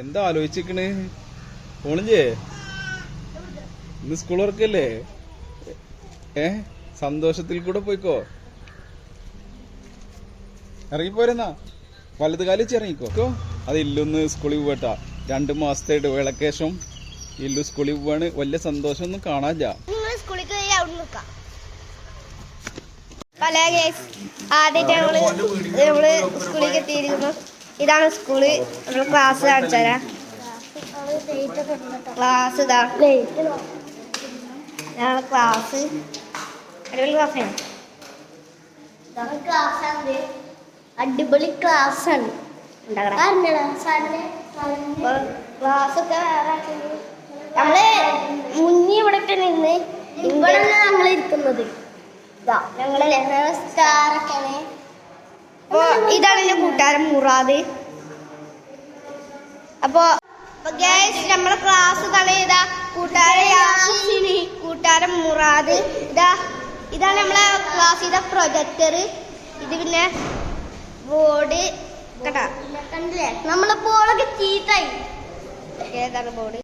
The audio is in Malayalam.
എന്താ ആലോചിച്ചിക്കണ് ഓണിഞ്ചേ ഇന്ന് സ്കൂൾ വർക്കല്ലേ ഏ? സന്തോഷത്തിൽ കൂടെ പോയിക്കോ? ഇറങ്ങിപ്പോരെന്നാ? വലത് കാലിച്ച് ഇറങ്ങിക്കോ. അത് ഇല്ലൊന്ന് സ്കൂളിൽ പോകട്ടാ രണ്ട് മാസത്തെ വിളക്കേശം. ഇല്ലു സ്കൂളിൽ പോവാണ്. വലിയ സന്തോഷമൊന്നും കാണാനില്ല. കാണാൻ ആദ്യമായിട്ട് ഞങ്ങൾ നമ്മൾ സ്കൂളിലേക്ക് എത്തിയിരിക്കുന്നു. ഇതാണ് സ്കൂൾ. നമ്മൾ ക്ലാസ് കാണിച്ചു തരാം ക്ലാസ് ഇതാ. ഇതാണ് ക്ലാസ് അടിപൊളി ക്ലാസ്സാണ് അടിപൊളി ക്ലാസ് ആണ്. ക്ലാസ് ഒക്കെ വേറെ നമ്മൾ മുന്നേ ഇവിടെ നിന്ന് ഇവിടെ ഞങ്ങൾ ഇരിക്കുന്നത്. ഇതാ. ഞങ്ങൾ സ്റ്റാർ ഒക്കെയാണ്. അപ്പൊ ഇതാണ് എന്റെ കൂട്ടുകാരൻ മുറാദ്. അപ്പൊ ഗൈസ് നമ്മളെ ക്ലാസ് ഇതാണ് ഇതാ കൂട്ടുകാരൻ കൂട്ടുകാരൻ മുറാദ്. ഇതാ ഇതാണ് നമ്മളെ ക്ലാസ് ചെയ്ത പ്രൊജക്ടർ ഇത് പിന്നെ ബോർഡ് കേട്ടാ? കണ്ടില്ലേ നമ്മളെ പോളൊക്കെ ചീത്തായി ഏതാണ് ബോർഡ്